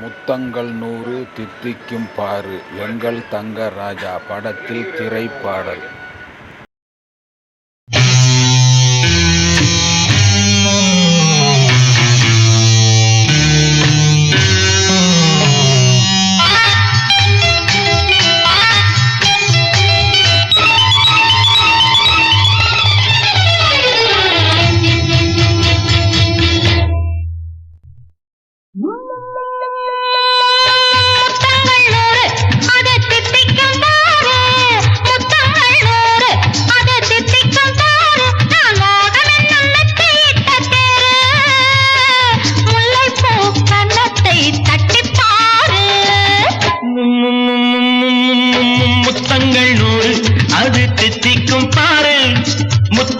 முத்தங்கள் நூறு தித்திக்கும் பாரு எங்கள் தங்க ராஜா படத்தில் திரைப்பாடல்.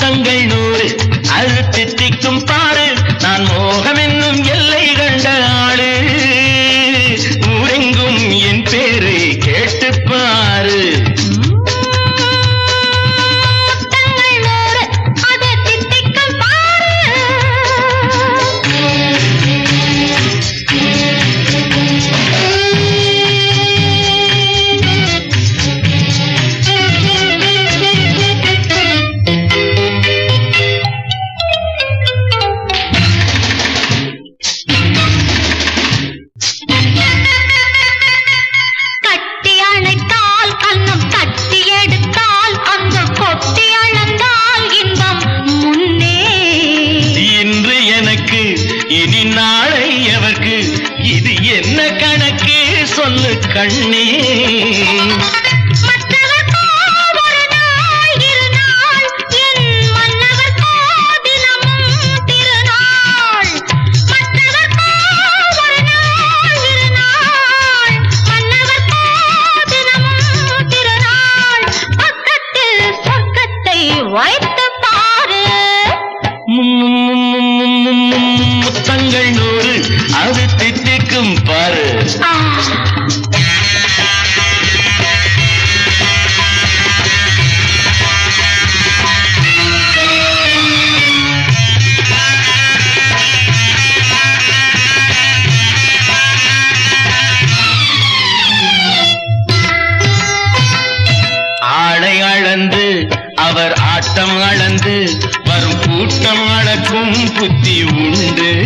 அழுத்தங்கள் நூறு அழுத்தி திக்கும் பாரு. நான் மோகம் என்னும் இனி நாளை எவர்க்கு? இது என்ன கணக்கு? சொல்லு கண்ணே. அது திட்டிக்கும் பாரு. ஆடை அளந்து அவர் ஆட்டம் அளந்து வரும் கூட்டம் அளக்கும் புத்தி உண்டு.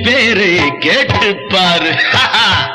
पेरे केट पर। हा